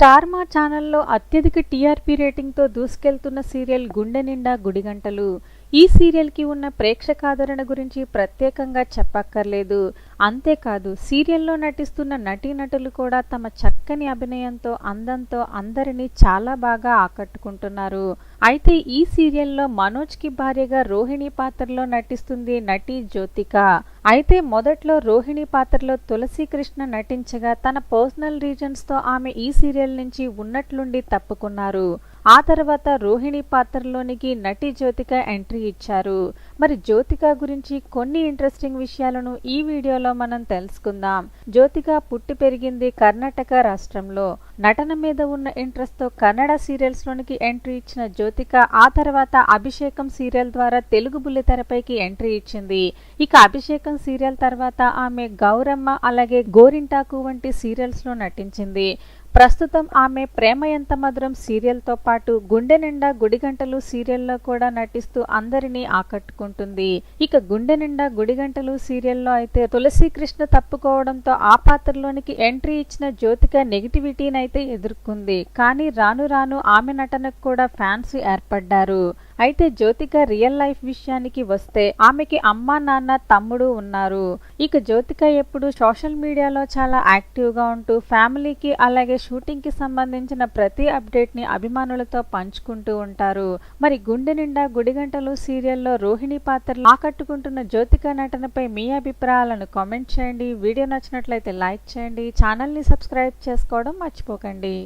Star మా ఛానల్లో అత్యధిక టీఆర్పీ రేటింగ్తో దూసుకెళ్తున్న సీరియల్ గుండె నిండా గుడిగంటలు. ఈ సీరియల్కి ఉన్న ప్రేక్షకాదరణ గురించి ప్రత్యేకంగా చెప్పక్కర్లేదు. అంతేకాదు సీరియల్లో నటిస్తున్న నటీనటులు కూడా తమ చక్కని అభినయంతో అందంతో అందరినీ చాలా బాగా ఆకట్టుకుంటున్నారు. అయితే ఈ సీరియల్లో మనోజ్కి భార్యగా రోహిణి పాత్రలో నటిస్తుంది నటి జ్యోతిక. అయితే మొదట్లో రోహిణి పాత్రలో తులసి కృష్ణ నటించగా తన పర్సనల్ రీజన్స్తో ఆమె ఈ సీరియల్ నుంచి ఉన్నట్లుండి తప్పుకున్నారు. ఆ తర్వాత రోహిణి పాత్రలోనికి నటి జ్యోతిక ఎంట్రీ ఇచ్చారు. మరి జ్యోతిక గురించి కొన్ని ఇంట్రెస్టింగ్ విషయాలను ఈ వీడియోలో మనం తెలుసుకుందాం. జ్యోతిక పుట్టి పెరిగింది కర్ణాటక రాష్ట్రంలో. నటన మీద ఉన్న ఇంట్రెస్ట్తో కన్నడ సీరియల్స్లోనికి ఎంట్రీ ఇచ్చిన జ్యోతిక ఆ తర్వాత అభిషేకం సీరియల్ ద్వారా తెలుగు బుల్లితెరపైకి ఎంట్రీ ఇచ్చింది. ఇక అభిషేకం సీరియల్ తర్వాత ఆమె గౌరమ్మ అలాగే గోరింటాకు వంటి సీరియల్స్లో నటించింది. ప్రస్తుతం ఆమె ప్రేమ ఎంత మధురం సీరియల్తో పాటు గుండె నిండా గుడిగంటలు సీరియల్లో కూడా నటిస్తూ అందరినీ ఆకట్టుకుంటుంది. ఇక గుండె నిండా గుడిగంటలు సీరియల్లో అయితే తులసి కృష్ణ తప్పుకోవడంతో ఆ పాత్రలోనికి ఎంట్రీ ఇచ్చిన జ్యోతిక నెగిటివిటీనైతే ఎదుర్కొంది. కానీ రాను రాను ఆమె నటనకు కూడా ఫ్యాన్స్ ఏర్పడ్డారు. అయితే జ్యోతిక రియల్ లైఫ్ విషయానికి వస్తే ఆమెకి అమ్మా నాన్న తమ్ముడు ఉన్నారు. ఇక జ్యోతిక ఎప్పుడు సోషల్ మీడియాలో చాలా యాక్టివ్గా ఉంటూ ఫ్యామిలీకి అలాగే షూటింగ్కి సంబంధించిన ప్రతి అప్డేట్ని అభిమానులతో పంచుకుంటూ ఉంటారు. మరి గుండె నిండా గుడిగంటలు సీరియల్లో రోహిణి పాత్రలు ఆకట్టుకుంటున్న జ్యోతిక నటనపై మీ అభిప్రాయాలను కామెంట్ చేయండి. వీడియో నచ్చినట్లయితే లైక్ చేయండి. ఛానల్ని సబ్స్క్రైబ్ చేసుకోవడం మర్చిపోకండి.